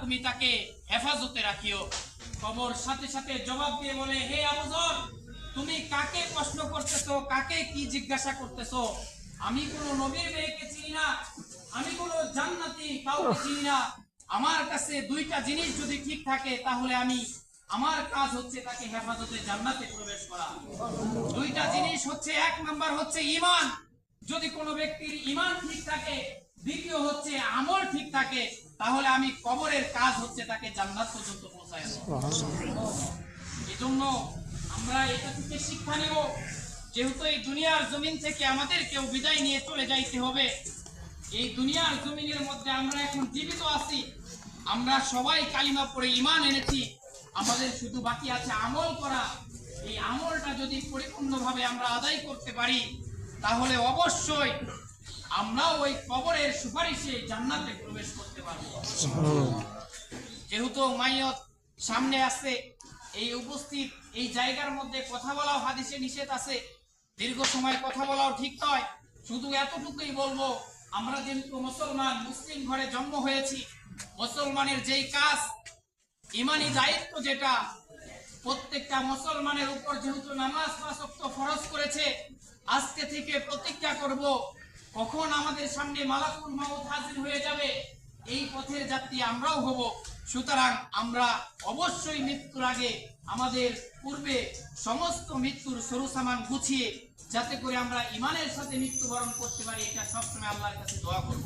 তুমি তাকে হেফাজতে রাখিও। কবর সাথে সাথে জবাব দিয়ে বলে হে আবুজর তুমি কাকে প্রশ্ন করতেছো? কাকে কি জিজ্ঞাসা করতেছো? আমি কোন নবীর মেয়েকে চিনি না আমি কোন জান্নাতি কাউকে চিনি না। আমার কাছে দুইটা জিনিস যদি ঠিক থাকে তাহলে আমি আমার কাজ হচ্ছে তাকে হেফাজতে জান্নাতে প্রবেশ করা। দুইটা জিনিস হচ্ছে এক নাম্বার হচ্ছে ইমান। যদি কোনো ব্যক্তির ইমান ঠিক থাকে দ্বিতীয় হচ্ছে আমল ঠিক থাকে, তাহলে আমি কবরের কাজ হচ্ছে তাকে জান্নাত পর্যন্ত পৌঁছায় এই জন্য আমরা এটা থেকে শিক্ষা নেব, যেহেতু এই দুনিয়ার জমিন থেকে আমাদের কেউ বিদায় নিয়ে চলে যাইতে হবে। এই দুনিয়ার জমিনের মধ্যে আমরা এখন জীবিত আছি, আমরা সবাই কালিমা পড়ে ইমান এনেছি, আমাদের শুধু বাকি আছে আমল করা। এই আমলটা যদি পরিপূর্ণভাবে আমরা আদায় করতে পারি, তাহলে অবশ্যই আমরাও ওই কবরের সুপারিশে জান্নাতে প্রবেশ করতে পারব। যেহেতু মাইয়ত সামনে আছে, এই উপস্থিত, এই জায়গার মধ্যে কথা বলাও, হাদিসে নিষেধ আছে। দীর্ঘ সময় কথা বলাও ঠিক নয়। শুধু এতটুকুই বলব, আমরা যেহেতু মুসলমান, মুসলিম ঘরে জন্ম হয়েছি, মুসলমানের যেই কাজ, ইমানি দায়িত্ব যেটা, প্রত্যেকটা মুসলমানের উপর যেহেতু নামাজ পাঁচ ফরজ করেছে, আজকে থেকে প্রতিজ্ঞা করব কখন আমাদের সামনে মালাকুল মাউত হাজির হয়ে যাবে, এই পথের যাত্রী আমরাও হব। সুতরাং আমরা অবশ্যই মৃত্যুর আগে আমাদের পূর্বে সমস্ত মৃত্যুর সরু সামান গুছিয়ে, যাতে করে আমরা ইমানের সাথে মৃত্যুবরণ করতে পারি, এটা সবসময় আল্লাহর কাছে দোয়া করব।